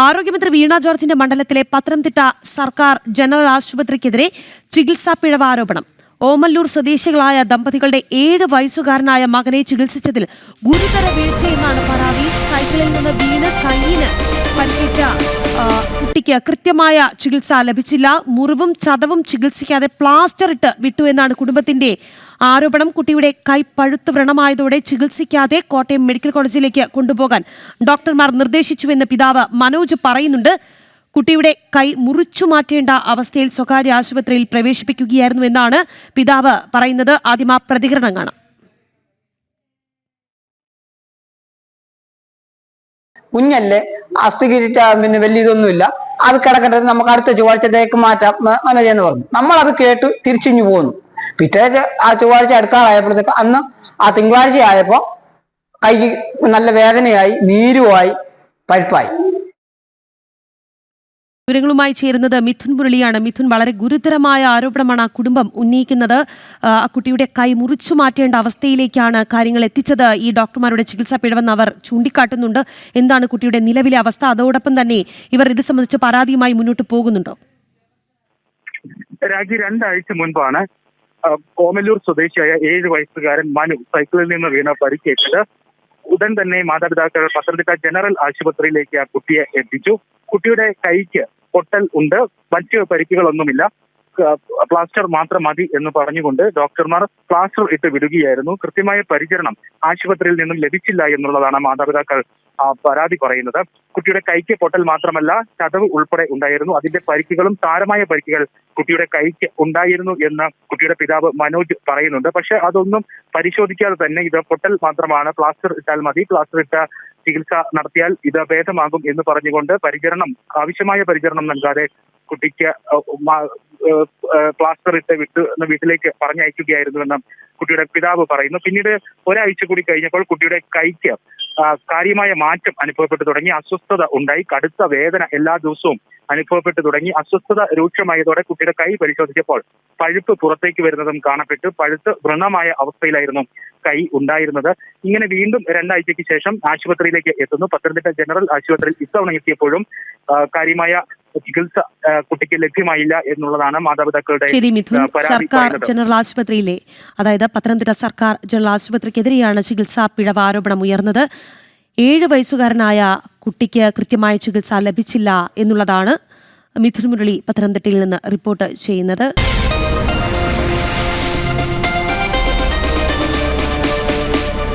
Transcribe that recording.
ആരോഗ്യമന്ത്രി വീണ ജോർജിന്റെ മണ്ഡലത്തിലെ പത്തനംതിട്ട സർക്കാർ ജനറൽ ആശുപത്രിക്കെതിരെ ചികിത്സാ പിഴവ് ആരോപണം ഓമല്ലൂർ സ്വദേശികളായ ദമ്പതികളുടെ ഏഴ് വയസ്സുകാരനായ മകനെ ചികിത്സിച്ചതിൽ ഗുരുതര വീഴ്ചയെന്നാണ് പരാതി. സൈക്കിളിൽ നിന്ന് വീണ് കൈയിന് പരിക്കേറ്റ കുട്ടിക്ക് കൃത്യമായ ചികിത്സ ലഭിച്ചില്ല. മുറിവും ചതവും ചികിത്സിക്കാതെ പ്ലാസ്റ്റർ ഇട്ട് വിട്ടു എന്നാണ് കുടുംബത്തിന്റെ ആരോപണം. കുട്ടിയുടെ കൈ പഴുത്ത് വ്രണമായതോടെ ചികിത്സിക്കാതെ കോട്ടയം മെഡിക്കൽ കോളേജിലേക്ക് കൊണ്ടുപോകാൻ ഡോക്ടർമാർ നിർദ്ദേശിച്ചുവെന്ന് പിതാവ് മനോജ് പറയുന്നുണ്ട്. കുട്ടിയുടെ കൈ മുറിച്ചു മാറ്റേണ്ട അവസ്ഥയിൽ സ്വകാര്യ ആശുപത്രിയിൽ പ്രവേശിപ്പിക്കുകയായിരുന്നു എന്നാണ് പിതാവ് പറയുന്നത്. ആദ്യം പ്രതികരണം കാണാം. കുഞ്ഞല്ലേ അസ്ഥികരിച്ച പിന്നെ വലിയ ഇതൊന്നുമില്ല. അത് കിടക്കട്ടെ നമുക്ക് അടുത്ത ചൊവ്വാഴ്ചത്തേക്ക് മാറ്റാം മനോജ് എന്ന് പറഞ്ഞു. നമ്മൾ അത് കേട്ട് തിരിച്ചിഞ്ഞു പോന്നു. പിറ്റേ ആ ചൊവ്വാഴ്ച അടുത്താളായപ്പോഴത്തേക്ക് അന്ന് ആ തിങ്കളാഴ്ച ആയപ്പോ കൈക്ക് നല്ല വേദനയായി നീരുമായി പഴുപ്പായി. വിവരങ്ങളുമായി ചേരുന്നത് മിഥുൻ മുരളിയാണ്. മിഥുൻ വളരെ ഗുരുതരമായ ആരോപണമാണ് ആ കുടുംബം ഉന്നയിക്കുന്നത്. ആ, കുട്ടിയുടെ കൈ മുറിച്ചു മാറ്റേണ്ട അവസ്ഥയിലേക്കാണ് കാര്യങ്ങൾ എത്തിച്ചത്. ഈ ഡോക്ടർമാരുടെ ചികിത്സാ പിഴവെന്ന് അവർ ചൂണ്ടിക്കാട്ടുന്നുണ്ട്. എന്താണ് കുട്ടിയുടെ നിലവിലെ അവസ്ഥ? അതോടൊപ്പം തന്നെ ഇവർ ഇത് സംബന്ധിച്ച് പരാതിയുമായി മുന്നോട്ട് പോകുന്നുണ്ടോ? രാജി രണ്ടാഴ്ച മുൻപാണ് കോമല്ലൂർ സ്വദേശിയായ ഏഴ് വയസ്സുകാരൻ മനു സൈക്കിളിൽ നിന്ന് വീണ പരിക്കേറ്റത്. ഉടൻ തന്നെ മാതാപിതാക്കൾ പത്തനംതിട്ട ജനറൽ ആശുപത്രിയിലേക്ക് ആ കുട്ടിയെ എത്തിച്ചു. കുട്ടിയുടെ കൈക്ക് പൊട്ടൽ ഉണ്ട്. മറ്റ് പരിക്കുകളൊന്നുമില്ല. പ്ലാസ്റ്റർ മാത്രം മതി എന്ന് പറഞ്ഞുകൊണ്ട് ഡോക്ടർമാർ പ്ലാസ്റ്റർ ഇട്ട് വിടുകയായിരുന്നു. കൃത്യമായ പരിചരണം ആശുപത്രിയിൽ നിന്നും ലഭിച്ചില്ല എന്നുള്ളതാണ് മാതാപിതാക്കൾ പരാതി പറയുന്നത്. കുട്ടിയുടെ കൈക്ക് പൊട്ടൽ മാത്രമല്ല ചതവ് ഉൾപ്പെടെ ഉണ്ടായിരുന്നു. അതിന്റെ പരിക്കുകളും താരമായ പരിക്കുകൾ കുട്ടിയുടെ കൈക്ക് ഉണ്ടായിരുന്നു എന്ന് കുട്ടിയുടെ പിതാവ് മനോജ് പറയുന്നുണ്ട്. പക്ഷെ അതൊന്നും പരിശോധിക്കാതെ തന്നെ ഇത് പൊട്ടൽ മാത്രമാണ്. പ്ലാസ്റ്റർ ഇട്ടാൽ മതി. പ്ലാസ്റ്റർ ഇട്ട ചികിത്സ നടത്തിയാൽ ഇത് ഭേദമാകും എന്ന് പറഞ്ഞുകൊണ്ട് പരിചരണം ആവശ്യമായ പരിചരണം നൽകാതെ കുട്ടിക്ക് പ്ലാസ്റ്റർ ഇട്ട് വിട്ട് വീട്ടിലേക്ക് പറഞ്ഞയക്കുകയായിരുന്നുവെന്ന് കുട്ടിയുടെ പിതാവ് പറയുന്നു. പിന്നീട് ഒരാഴ്ച കൂടി കഴിഞ്ഞപ്പോൾ കുട്ടിയുടെ കൈക്ക് കാര്യമായ മാറ്റം അനുഭവപ്പെട്ടു തുടങ്ങി. അസ്വസ്ഥത ഉണ്ടായി. കടുത്ത വേദന എല്ലാ ദിവസവും അനുഭവപ്പെട്ടു തുടങ്ങി. അസ്വസ്ഥത രൂക്ഷമായതോടെ കുട്ടിയുടെ കൈ പരിശോധിച്ചപ്പോൾ പഴുപ്പ് പുറത്തേക്ക് വരുന്നതും കാണപ്പെട്ടു. പഴുത്ത് വൃണമായ അവസ്ഥയിലായിരുന്നു കൈ ഉണ്ടായിരുന്നത്. ഇങ്ങനെ വീണ്ടും രണ്ടാഴ്ചയ്ക്ക് ശേഷം ആശുപത്രിയിലേക്ക് എത്തുന്നു. പത്തനംതിട്ട ജനറൽ ആശുപത്രിയിൽ ഇത്തവണ എത്തിയപ്പോഴും കാര്യമായ ചികിത്സ കുട്ടിക്ക് ലഭ്യമായില്ല എന്നുള്ളതാണ് മാതാപിതാക്കളുടെ സർക്കാർ ജനറൽ ആശുപത്രിയിലെ അതായത് പത്തനംതിട്ട സർക്കാർ ജനറൽ ആശുപത്രിക്കെതിരെയാണ് ചികിത്സാ പിഴവ് ആരോപണം ഉയർന്നത്. ഏഴ് വയസ്സുകാരനായ കുട്ടിക്ക് കൃത്യമായ ചികിത്സ ലഭിച്ചില്ല എന്നുള്ളതാണ് മിഥുൻ മുരളി പത്തനംതിട്ടയിൽ നിന്ന് റിപ്പോർട്ട് ചെയ്യുന്നത്.